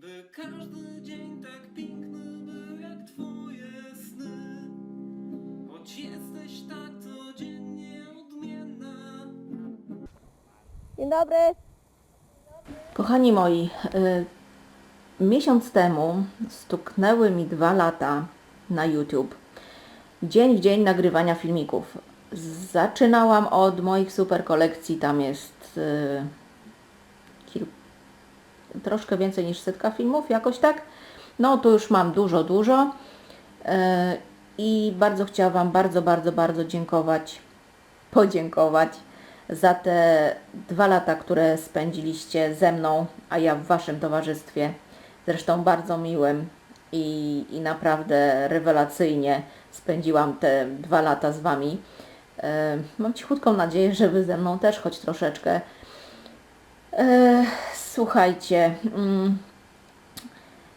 By każdy dzień tak piękny był jak twoje sny Choć jesteś tak codziennie odmienna Dzień dobry. Kochani moi, y, miesiąc temu stuknęły mi dwa lata na YouTube. Dzień w dzień nagrywania filmików. Zaczynałam od moich super kolekcji, tam jest y, kil... troszkę więcej niż setka filmów, jakoś tak. No tu już mam dużo, dużo. Y, I bardzo chciałam Wam bardzo, bardzo, bardzo dziękować, podziękować za te dwa lata, które spędziliście ze mną, a ja w Waszym towarzystwie. Zresztą bardzo miłym i, i naprawdę rewelacyjnie spędziłam te dwa lata z Wami. E, mam cichutką nadzieję, że Wy ze mną też choć troszeczkę. Słuchajcie, mm,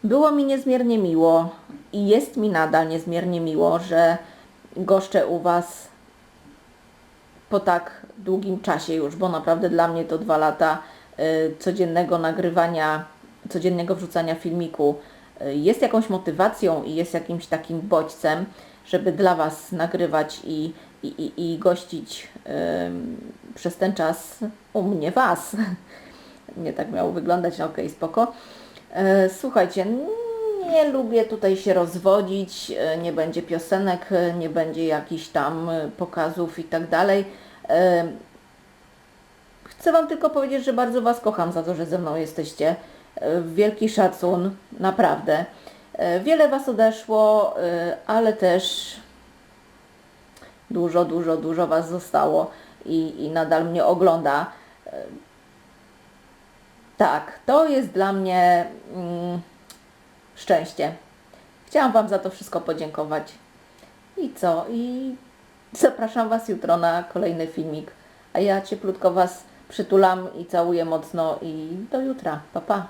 było mi niezmiernie miło i jest mi nadal niezmiernie miło, że goszczę u Was po tak długim czasie już, bo naprawdę dla mnie to dwa lata y, codziennego nagrywania, codziennego wrzucania filmiku y, jest jakąś motywacją i jest jakimś takim bodźcem, żeby dla Was nagrywać i, i, i, gościć przez ten czas u mnie Was. Nie tak miało wyglądać, no okej, spoko. E, Słuchajcie, nie lubię tutaj się rozwodzić, e, nie będzie piosenek, e, nie będzie jakichś tam pokazów i tak dalej. Chcę Wam tylko powiedzieć, że bardzo Was kocham za to, że ze mną jesteście. Wielki szacun, naprawdę. Wiele Was odeszło, ale też dużo, dużo, dużo Was zostało i, i nadal mnie ogląda. Tak, to jest dla mnie mm, szczęście. Chciałam Wam za to wszystko podziękować. I co? I zapraszam Was jutro na kolejny filmik. A ja cieplutko Was przytulam i całuję mocno i do jutra. Pa, pa.